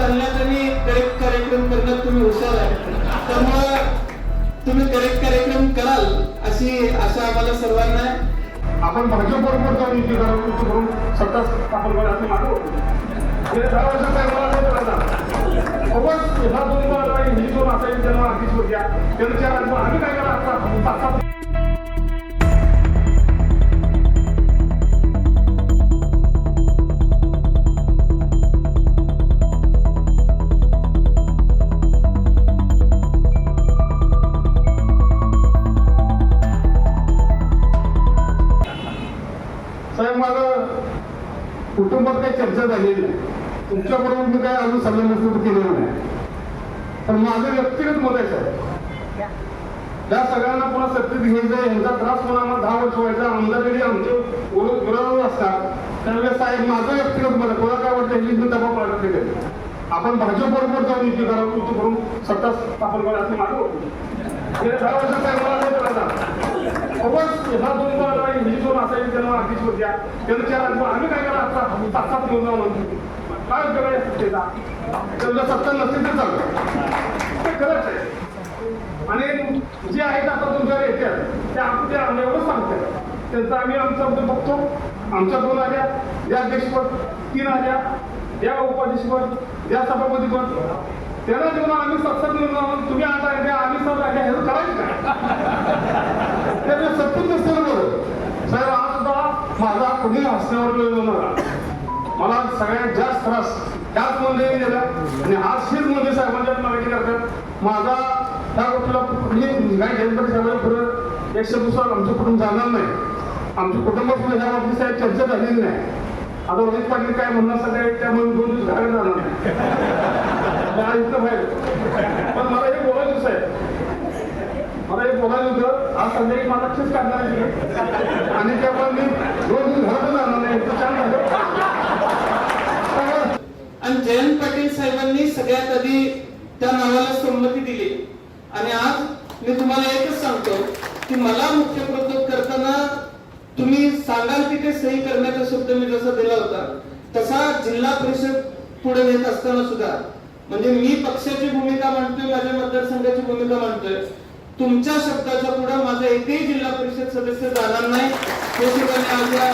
घालण्यात आणि करेक्ट कार्यक्रम करण्यात तुम्ही हुशार आहे. त्यामुळं तुम्ही करेक्ट कार्यक्रम कराल अशी आशा आम्हाला सर्वांना आहे. आपण भाजपबरोबर जाऊन युती करून सत्ता स्थापन करा असं गेल्या दहा वर्षात काय मला नाही करायचा. खूपच ह्या दोन्ही हिंदी दोन असायची त्यांना अडीच होत्या. त्यांना आम्ही काय करा आता? कुटुंबात काही चर्चा झालेली नाही. तुमच्याबरोबर मी काय अजून सल्ला मसूद केलेलं नाही. पण माझं व्यक्तिगत मत आहे साहेब. त्या सगळ्यांना पुन्हा सत्तेत घ्यायचं यांचा त्रास आम्हाला दहा वर्ष व्हायचा आमदार जरी आमचे विरोध विरोधात असतात त्यावेळेस साहेब माझं व्यक्तिगत मत कोणा काय वाटतं यांनी मी दबाव पाडत नाही. आपण भाजपबरोबर जाऊन युती करा युती करून सत्ता स्थापन करा असं माझं. गेल्या दहा वर्षात काय मला नाही करायचा. खूपच ह्या दोन्ही त्यांना अडीच होत्या त्यांना चार आहेत. आम्ही काय करा आता सात सात घेऊन जाऊ म्हणतो. काय उपयोग आहे सत्तेचा त्यांना सत्ता नसतील तर चालतं. ते खरंच आहे. आणि जे आहेत आता तुमच्या येतात ते आपण ते आम्ही एवढं सांगतात. त्यांचं आम्ही आमचा बघतो. आमच्या दोन आल्या. या अध्यक्षपद तीन आल्या. या उपाध्यक्षपद या सभापतीपद. त्यांना जेव्हा आम्ही सत्तर निवडून तुम्ही आता आम्ही सर आल्या. हे करायचं काय? त्यामुळे सत्तर नसतं बरं साहेब आज सुद्धा माझा कुणी हसण्यावर वेळ होणार मला सगळ्यात जास्त त्रास त्याच मध्ये दिला. आणि आज हेच मध्ये साहेबांच्या मागणी करतात. माझा त्या गोष्टीला मी काय जनपदी साहेबांना पुढे एकशे दुसरा आमचं कुटुंब जाणार नाही. आमचं कुटुंब सुद्धा ह्या बाबतीत साहेब चर्चा झालेली नाही. आता रोहित पाटील काय म्हणणार सगळे त्यामुळे दोन दिवस घरात जाणार नाही. इथं बाहेर पण मला हे बोलायचं साहेब मला एक बोलायचं होतं आज संध्याकाळी मला लक्षच काढणार आहे. आणि त्यामुळे मी दोन दिवस घरातच जाणार नाही छान झालं. आणि जयंत पाटील साहेबांनी सगळ्यात आधी त्या नावाला संमती दिली. आणि आज मी तुम्हाला एकच सांगतो की मला मुख्य प्रस्तुत करताना तुम्ही सांगाल तिथे सही करण्याचा शब्द मी जसा दिला होता तसा जिल्हा परिषद पुढे नेत असताना सुद्धा. म्हणजे मी पक्षाची भूमिका मांडतोय माझ्या मतदारसंघाची भूमिका मांडतोय. तुमच्या शब्दाच्या पुढे माझा एकही जिल्हा परिषद सदस्य जाणार नाही. हे सुद्धा मी आज या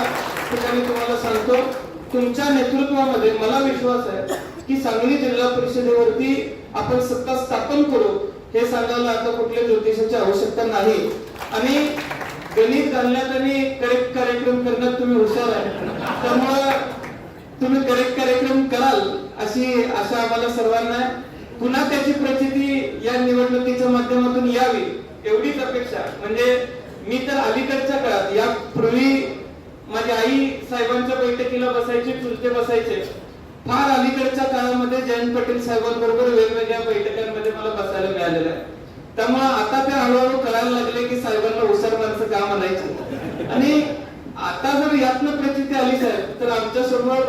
ठिकाणी तुम्हाला सांगतो तुमच्या नेतृत्वामध्ये मला विश्वास आहे की सांगली जिल्हा परिषदेवरती आपण सत्ता स्थापन करू हे सांगायला आता कुठल्या ज्योतिषाची आवश्यकता नाही. आणि गणित घालण्यात आणि करेक्ट कार्यक्रम करण्यात तुम्ही हुशार आहे. त्यामुळं तुम्ही करेक्ट कार्यक्रम कराल अशी आशा आम्हाला सर्वांना आहे. पुन्हा त्याची प्रचिती या निवडणुकीच्या माध्यमातून यावी एवढीच अपेक्षा. म्हणजे मी तर अलीकडच्या काळात या पूर्वी माझी आई साहेबांच्या बैठकीला बसायचे चुलते बसायचे. फार अलीकडच्या काळामध्ये जयंत पाटील साहेबांबरोबर वेगवेगळ्या बैठकांमध्ये मला बसायला मिळालेलं आहे. त्यामुळे आता ते हळूहळू कळायला लागले की साहेबांना हुशार माणसं का म्हणायचं? आणि आता जर यातनं प्रचिती आली साहेब तर आमच्यासमोर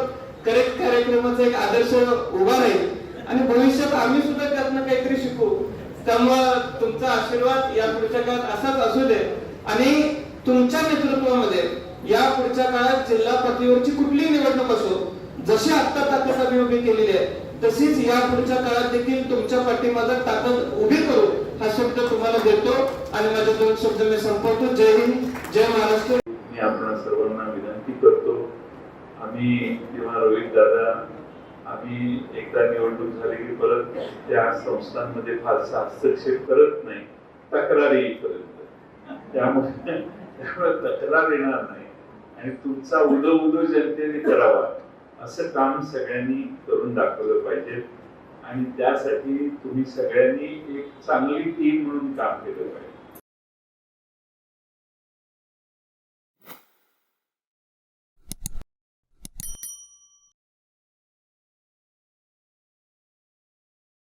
करेक्ट कार्यक्रमाचा एक आदर्श उभा राहील. आणि भविष्यात आम्ही सुद्धा त्यातनं काहीतरी शिकू. त्यामुळं तुमचा आशीर्वाद या पुढच्या काळात असाच असू दे. आणि तुमच्या नेतृत्वामध्ये या पुढच्या काळात जिल्हा पातळीवरची कुठलीही निवडणूक असो जशी आत्ता ताकद आम्ही उभी केलेली आहे तशीच या पुढच्या काळात देखील तुमच्या पाठीमागे ताकद उभी करू हा शब्द तुम्हाला देतो. आणि माझे दोन शब्द मी संपवतो. जय हिंद जय महाराष्ट्र. मी आपण सर्वांना विनंती करतो. आम्ही किंवा रोहित दादा आम्ही एकदा निवडणूक झाली की परत त्या संस्थांमध्ये फारसा हस्तक्षेप करत नाही. तक्रार येईपर्यंत. त्यामुळे त्यामुळे तक्रार येणार नाही. आणि तुमचा उदो उदो जनतेने करावा. असं काम सगळ्यांनी करून दाखवलं पाहिजे. आणि त्यासाठी तुम्ही सगळ्यांनी एक चांगली टीम म्हणून काम केलं पाहिजे.